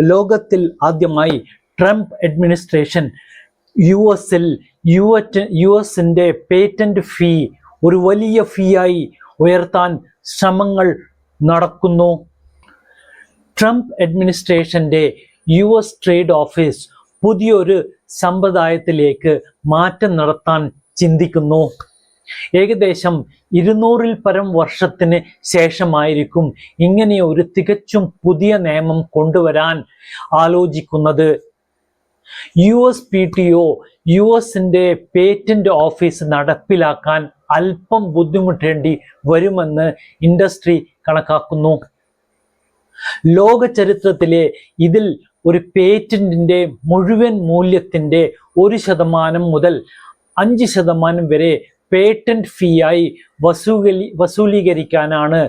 ലോകത്തിൽ ആദ്യമായി Trump administration U എസിൽ യു എറ്റ് യു എസിന്റെ പേറ്റന്റ് ഫീ ഒരു വലിയ ഫീ ആയി ഉയർത്താൻ ശ്രമങ്ങൾ നടക്കുന്നു. ട്രംപ് അഡ്മിനിസ്ട്രേഷന്റെ യു എസ് ട്രേഡ് ഓഫീസ് പുതിയൊരു സമ്പ്രദായത്തിലേക്ക് മാറ്റം നടത്താൻ ചിന്തിക്കുന്നു. ഏകദേശം ഇരുന്നൂറിൽ പരം വർഷത്തിന് ശേഷമായിരിക്കും ഇങ്ങനെ ഒരു തികച്ചും പുതിയ നിയമം കൊണ്ടുവരാൻ ആലോചിക്കുന്നത്. U S P T O U എസിന്റെ പേറ്റന്റ് ഓഫീസ് നടപ്പിലാക്കാൻ അല്പം ബുദ്ധിമുട്ടേണ്ടി വരുമെന്ന് ഇൻഡസ്ട്രി കണക്കാക്കുന്നു. ലോക ചരിത്രത്തിലെ ഇതിൽ ഒരു പേറ്റന്റിന്റെ മുഴുവൻ മൂല്യത്തിന്റെ ഒരു ശതമാനം മുതൽ അഞ്ച് ശതമാനം വരെ പേറ്റന്റ് ഫീ ആയി വസൂലി വസൂലീകരിക്കാനാണ്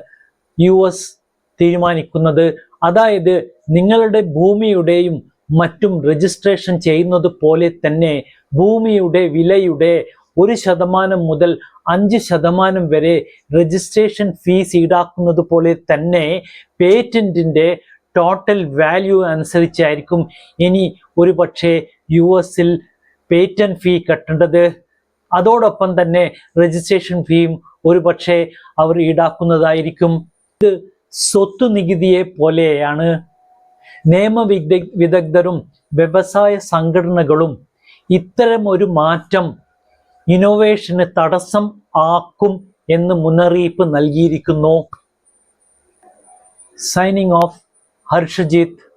യു എസ് തീരുമാനിക്കുന്നത്. അതായത് നിങ്ങളുടെ ഭൂമിയുടെയും മറ്റും രജിസ്ട്രേഷൻ ചെയ്യുന്നത് പോലെ തന്നെ ഭൂമിയുടെ വിലയുടെ ഒരു ശതമാനം മുതൽ അഞ്ച് ശതമാനം വരെ രജിസ്ട്രേഷൻ ഫീസ് ഈടാക്കുന്നത് പോലെ തന്നെ പേറ്റന്റിന്റെ ടോട്ടൽ വാല്യൂ അനുസരിച്ചായിരിക്കും ഇനി ഒരു പക്ഷേ യു എസിൽ പേറ്റന്റ് ഫീ കട്ടേണ്ടത്. അതോടൊപ്പം തന്നെ രജിസ്ട്രേഷൻ ഫീയും ഒരുപക്ഷെ അവർ ഈടാക്കുന്നതായിരിക്കും. ഇത് സ്വത്ത് നികുതിയെ പോലെയാണ്. നിയമവിദ വിദഗ്ധരും വ്യവസായ സംഘടനകളും ഇത്തരം ഒരു മാറ്റം ഇന്നോവേഷന് തടസ്സം ആക്കും എന്ന് മുന്നറിയിപ്പ് നൽകിയിരിക്കുന്നു. Signing off ഹർഷജിത്ത്